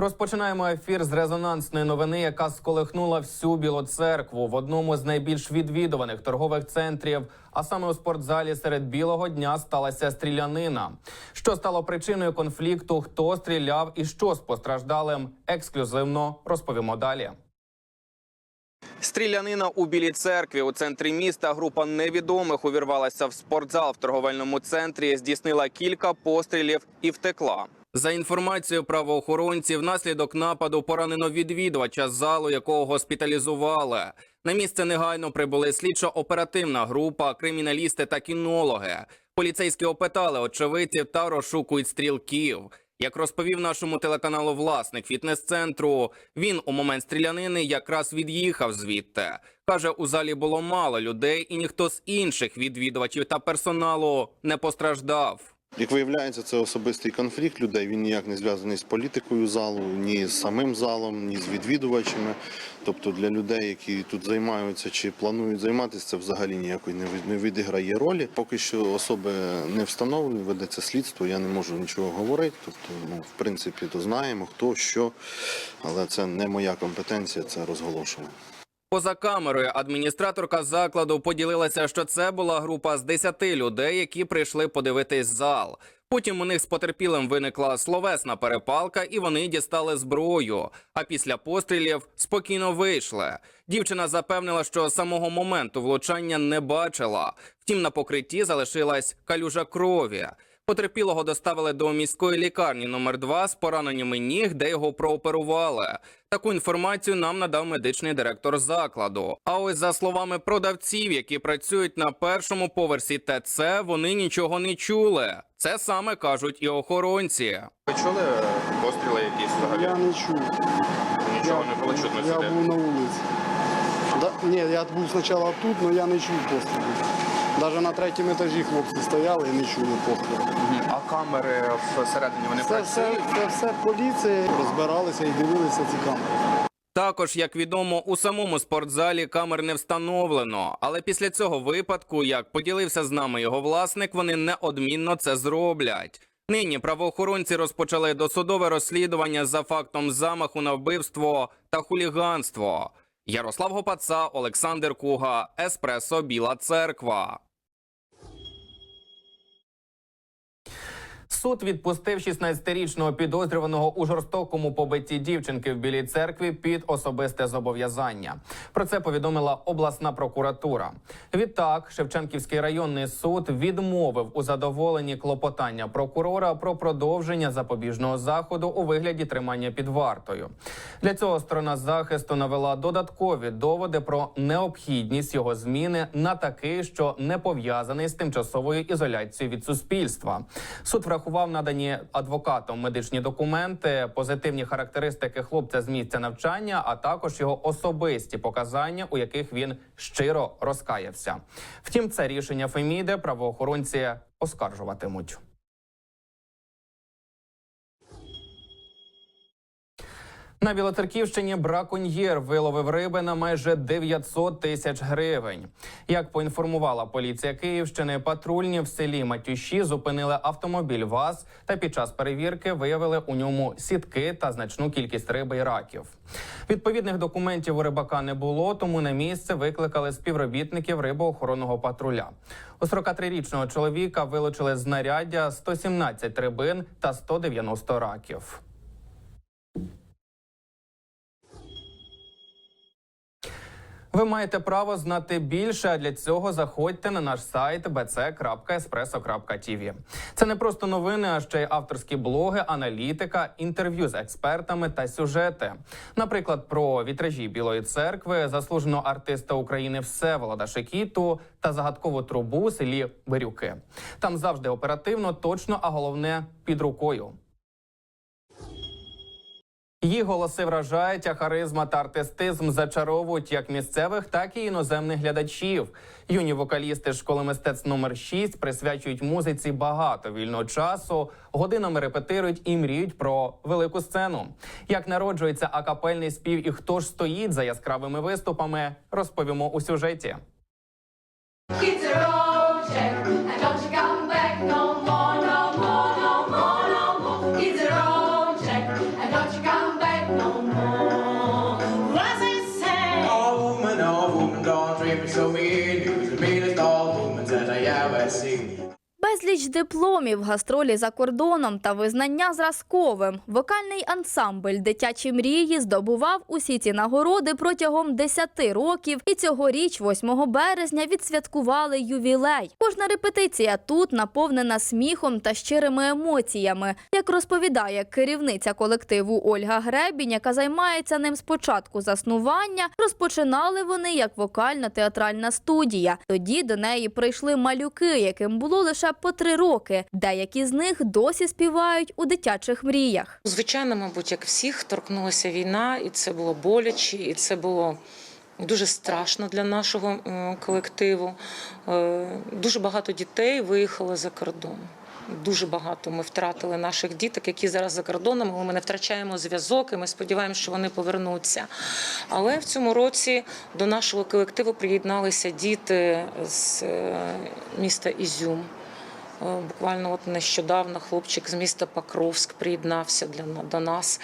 Розпочинаємо ефір з резонансної новини, яка сколихнула всю білу церкву в одному з найбільш відвідуваних торгових центрів. А саме у спортзалі серед білого дня сталася стрілянина. Що стало причиною конфлікту? Хто стріляв і що з постраждалим? Ексклюзивно розповімо далі. Стрілянина у білій церкві у центрі міста. Група невідомих увірвалася в спортзал в торговельному центрі, здійснила кілька пострілів і втекла. За інформацією правоохоронців, внаслідок нападу поранено відвідувача залу, якого госпіталізували. На місце негайно прибули слідчо-оперативна група, криміналісти та кінологи. Поліцейські опитали очевидців та розшукують стрілків. Як розповів нашому телеканалу власник фітнес-центру, він у момент стрілянини якраз від'їхав звідти. Каже, у залі було мало людей, і ніхто з інших відвідувачів та персоналу не постраждав. Як виявляється, це особистий конфлікт людей. Він ніяк не зв'язаний з політикою залу, ні з самим залом, ні з відвідувачами. Тобто для людей, які тут займаються чи планують займатися, це взагалі ніякої не відіграє ролі. Поки що особи не встановлені, ведеться слідство. Я не можу нічого говорити. Тобто, ну в принципі, то знаємо хто що, але це не моя компетенція, це розголошення. Поза камерою адміністраторка закладу поділилася, що це була група з 10 людей, які прийшли подивитись зал. Потім у них з потерпілим виникла словесна перепалка, і вони дістали зброю. А після пострілів спокійно вийшли. Дівчина запевнила, що самого моменту влучання не бачила. Втім, на покритті залишилась калюжа крові. Потерпілого доставили до міської лікарні номер 2 з пораненнями ніг, де його прооперували. Таку інформацію нам надав медичний директор закладу. А ось за словами продавців, які працюють на першому поверсі ТЦ, вони нічого не чули. Це саме кажуть і охоронці. Ви чули постріли якісь взагалі? Я не чув. Нічого я, не було чутно Я сюди. був на вулиці. Да, ні, я був спочатку тут, але я не чув пострілів. Навіть на третьому етажі хлопці стояли і не чули пострілів. А камери всередині вони Це все, працюють? це все поліція. Розбиралися і дивилися ці камери. Також, як відомо, у самому спортзалі камер не встановлено. Але після цього випадку, як поділився з нами його власник, вони неодмінно це зроблять. Нині правоохоронці розпочали досудове розслідування за фактом замаху на вбивство та хуліганство. Ярослав Гопаца, Олександр Куга, Еспресо Біла Церква. Суд відпустив 16-річного підозрюваного у жорстокому побитті дівчинки в Білій церкві під особисте зобов'язання. Про це повідомила обласна прокуратура. Відтак, Шевченківський районний суд відмовив у задоволенні клопотання прокурора про продовження запобіжного заходу у вигляді тримання під вартою. Для цього сторона захисту навела додаткові доводи про необхідність його зміни на такий, що не пов'язаний з тимчасовою ізоляцією від суспільства. Суд врахував надані адвокатом медичні документи, позитивні характеристики хлопця з місця навчання, а також його особисті показання, у яких він щиро розкаявся. Втім, це рішення Феміди правоохоронці оскаржуватимуть. На Білоцерківщині браконьєр виловив риби на майже 900 тисяч гривень. Як поінформувала поліція Київщини, патрульні в селі Матюші зупинили автомобіль ВАЗ та під час перевірки виявили у ньому сітки та значну кількість риби і раків. Відповідних документів у рибака не було, тому на місце викликали співробітників рибоохоронного патруля. У 43-річного чоловіка вилучили знаряддя 117 рибин та 190 раків. Ви маєте право знати більше. А для цього заходьте на наш сайт bc.espresso.tv. Це не просто новини, а ще й авторські блоги, аналітика, інтерв'ю з експертами та сюжети. Наприклад, про вітражі Білої церкви, заслуженого артиста України Всеволода Шекіту та загадкову трубу селі Бирюки. Там завжди оперативно, точно, а головне під рукою. Її голоси вражають, а харизма та артистизм зачаровують як місцевих, так і іноземних глядачів. Юні вокалісти школи мистецтв номер 6 присвячують музиці багато вільного часу, годинами репетирують і мріють про велику сцену. Як народжується акапельний спів і хто ж стоїть за яскравими виступами, розповімо у сюжеті. Цьогоріч дипломів, гастролі за кордоном та визнання зразковим. Вокальний ансамбль Дитячі мрії здобував усі ці нагороди протягом 10 років. І цьогоріч, 8 березня, відсвяткували ювілей. Кожна репетиція тут наповнена сміхом та щирими емоціями. Як розповідає керівниця колективу Ольга Гребінь, яка займається ним з початку заснування, розпочинали вони як вокально-театральна студія. Тоді до неї прийшли малюки, яким було лише по три роки. Деякі з них досі співають у дитячих мріях. Звичайно, мабуть, як всіх торкнулася війна, і це було боляче, і це було. Дуже страшно для нашого колективу. Е, Дуже багато дітей виїхало за кордон. Дуже багато ми втратили наших діток, які зараз за кордоном. Ми не втрачаємо зв'язок, і ми сподіваємося, що вони повернуться. Але в цьому році до нашого колективу приєдналися діти з е, міста Ізюм. Е, Буквально от нещодавно хлопчик з міста Покровськ приєднався для до нас.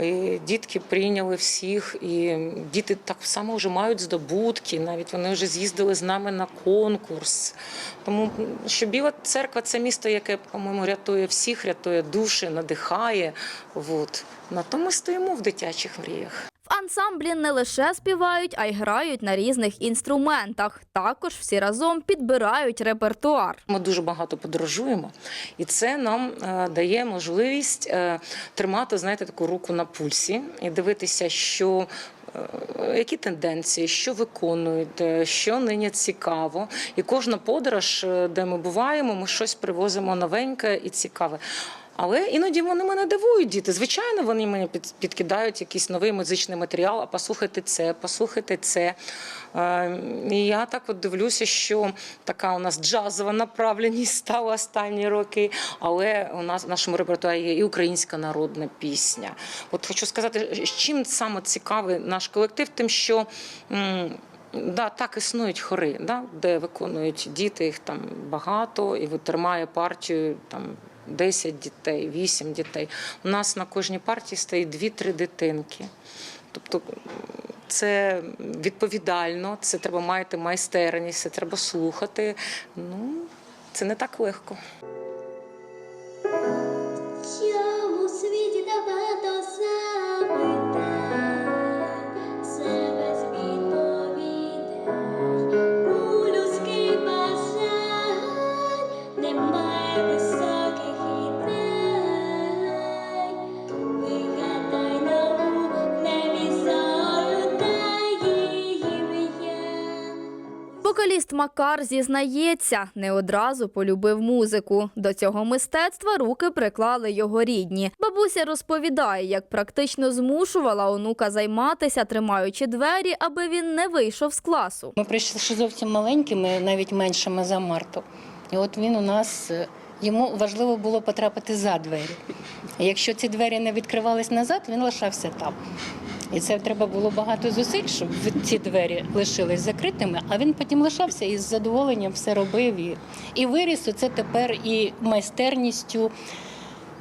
І дітки прийняли всіх, і діти так само вже мають здобутки. Навіть вони вже з'їздили з нами на конкурс. Тому що Біла церква це місто, яке, по-моєму, рятує всіх, рятує душі, надихає. От. На тому ми стоїмо в дитячих мріях. Ансамблі не лише співають, а й грають на різних інструментах. Також всі разом підбирають репертуар. Ми дуже багато подорожуємо, і це нам е, дає можливість е, тримати, знаєте, таку руку на пульсі і дивитися, що. е, Які тенденції, що виконують, що нині цікаво, і кожна подорож, де ми буваємо, ми щось привозимо новеньке і цікаве. Але іноді вони мене дивують, діти. Звичайно, вони мені під- підкидають якийсь новий музичний матеріал. А послухайте це, послухайте це. Е, І я так от дивлюся, що така у нас джазова направленість стала останні роки. Але у нас в нашому репертуарі є і українська народна пісня. От хочу сказати, чим саме цікавий наш колектив, тим, що. Да, так існують хори, да, де виконують діти, їх там багато, і тримає партію там 10 дітей, 8 дітей. У нас на кожній партії стоїть 2-3 дитинки. Тобто це відповідально, це треба мати майстерність, це треба слухати. Ну, це не так легко. Вокаліст Макар зізнається, не одразу полюбив музику. До цього мистецтва руки приклали його рідні. Бабуся розповідає, як практично змушувала онука займатися, тримаючи двері, аби він не вийшов з класу. Ми прийшли ще зовсім маленькими, навіть меншими за Марту. І от він у нас е, йому важливо було потрапити за двері. Якщо ці двері не відкривались назад, він лишався там. І це треба було багато зусиль, щоб ці двері лишились закритими, а він потім лишався і з задоволенням все робив. І, і виріс оце тепер і майстерністю,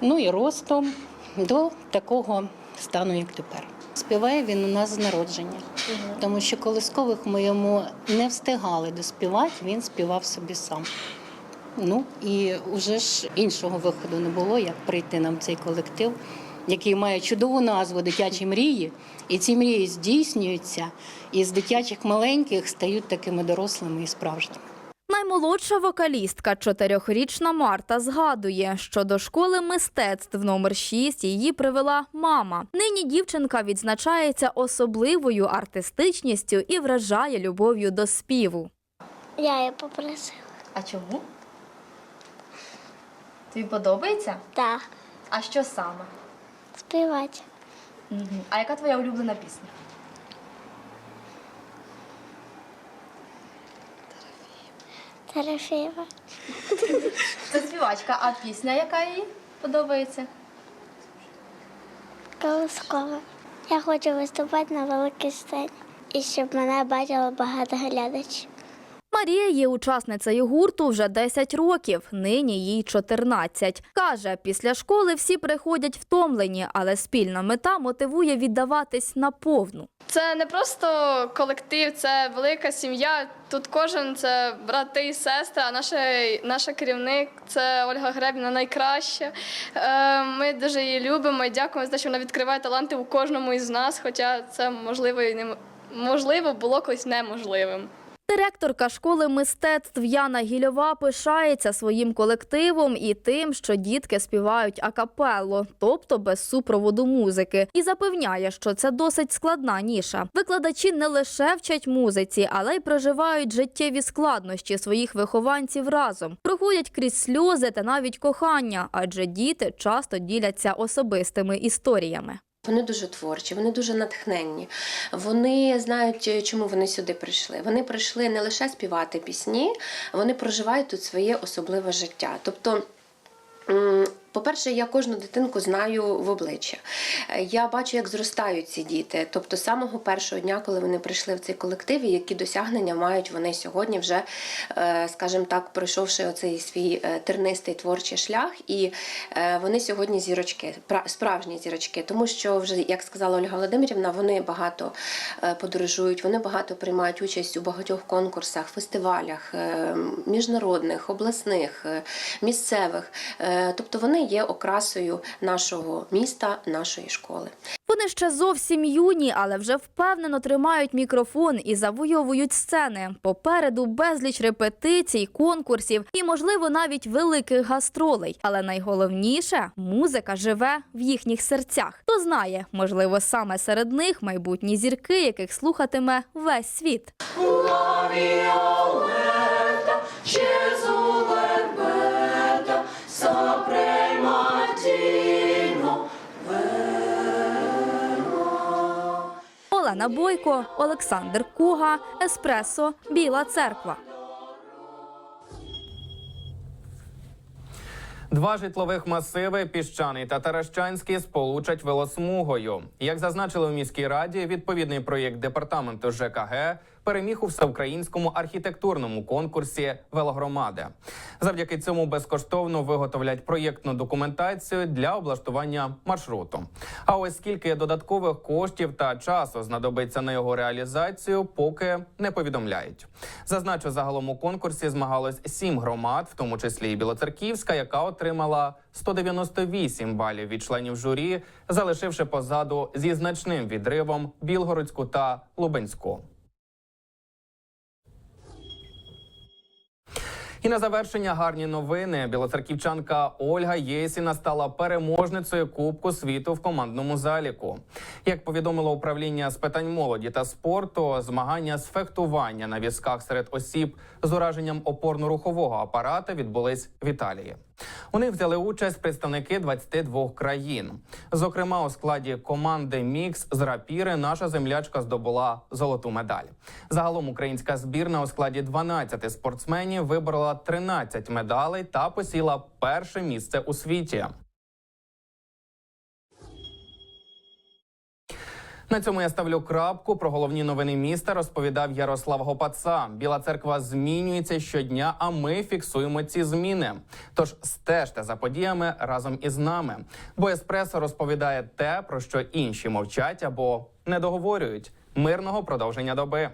ну і ростом до такого стану, як тепер. Співає він у нас з народження, тому що колискових ми йому не встигали доспівати, він співав собі сам. Ну і вже ж іншого виходу не було, як прийти нам в цей колектив, який має чудову назву Дитячі мрії. І ці мрії здійснюються, і з дитячих маленьких стають такими дорослими і справжніми. Наймолодша вокалістка, чотирьохрічна Марта, згадує, що до школи мистецтв номер 6 її привела мама. Нині дівчинка відзначається особливою артистичністю і вражає любов'ю до співу. Я її попросила. А чому? Тобі подобається? Так, А що саме? Співати. А яка твоя улюблена пісня? Терафіва. Це співачка, а пісня, яка їй подобається? Колоскова. Я хочу виступати на великій сцені. І щоб мене бачило багато глядачів. Марія є учасницею гурту вже 10 років, нині їй 14. Каже, після школи всі приходять втомлені, але спільна мета мотивує віддаватись наповну. Це не просто колектив, це велика сім'я. Тут кожен це брати і сестри. А наша, наша керівник це Ольга Гребіна найкраща. Е, Ми дуже її любимо і дякуємо за те, що вона відкриває таланти у кожному із нас, хоча це можливо і не можливо було колись неможливим. Директорка школи мистецтв Яна Гільова пишається своїм колективом і тим, що дітки співають акапелло, тобто без супроводу музики, і запевняє, що це досить складна ніша. Викладачі не лише вчать музиці, але й проживають життєві складнощі своїх вихованців разом, проходять крізь сльози та навіть кохання, адже діти часто діляться особистими історіями. Вони дуже творчі, вони дуже натхненні. Вони знають, е, чому вони сюди прийшли. Вони прийшли не лише співати пісні, вони проживають тут своє особливе життя. Тобто. По-перше, я кожну дитинку знаю в обличчя. Е, Я бачу, як зростають ці діти. Тобто, з самого першого дня, коли вони прийшли в цей колектив, і які досягнення мають вони сьогодні, вже, е, скажімо так, пройшовши оцей свій е, тернистий творчий шлях, і вони сьогодні зірочки, пра- справжні зірочки, тому що вже, як сказала Ольга Володимирівна, вони багато подорожують, вони багато приймають участь у багатьох конкурсах, фестивалях міжнародних, обласних, місцевих. Тобто вони є окрасою нашого міста, нашої школи. Вони ще зовсім юні, але вже впевнено тримають мікрофон і завойовують сцени. Попереду безліч репетицій, конкурсів і, можливо, навіть великих гастролей. Але найголовніше музика живе в їхніх серцях. Хто знає, можливо, саме серед них майбутні зірки, яких слухатиме весь світ. Олена Бойко, Олександр Куга, Еспресо, Біла Церква. Два житлових масиви піщаний та Таращанський сполучать велосмугою. Як зазначили в міській раді, відповідний проєкт департаменту ЖКГ переміг у всеукраїнському архітектурному конкурсі Велогромади. Завдяки цьому безкоштовно виготовлять проєктну документацію для облаштування маршруту. А ось скільки додаткових коштів та часу знадобиться на його реалізацію, поки не повідомляють. Зазначу, загалом у конкурсі змагалось сім громад, в тому числі і Білоцерківська, яка отримала 198 балів від членів журі, залишивши позаду зі значним відривом Білгородську та Лубенську. І на завершення гарні новини. Білоцерківчанка Ольга Єсіна стала переможницею Кубку світу в командному заліку. Як повідомило управління з питань молоді та спорту, змагання з фехтування на візках серед осіб з ураженням опорно-рухового апарата відбулись в Італії. У них взяли участь представники 22 країн. Зокрема, у складі команди Мікс з рапіри наша землячка здобула золоту медаль. Загалом українська збірна у складі 12 спортсменів виборола 13 медалей та посіла перше місце у світі. На цьому я ставлю крапку. Про головні новини міста розповідав Ярослав Гопаца. Біла церква змінюється щодня, а ми фіксуємо ці зміни. Тож стежте за подіями разом із нами. Бо еспресо розповідає те, про що інші мовчать або не договорюють. Мирного продовження доби.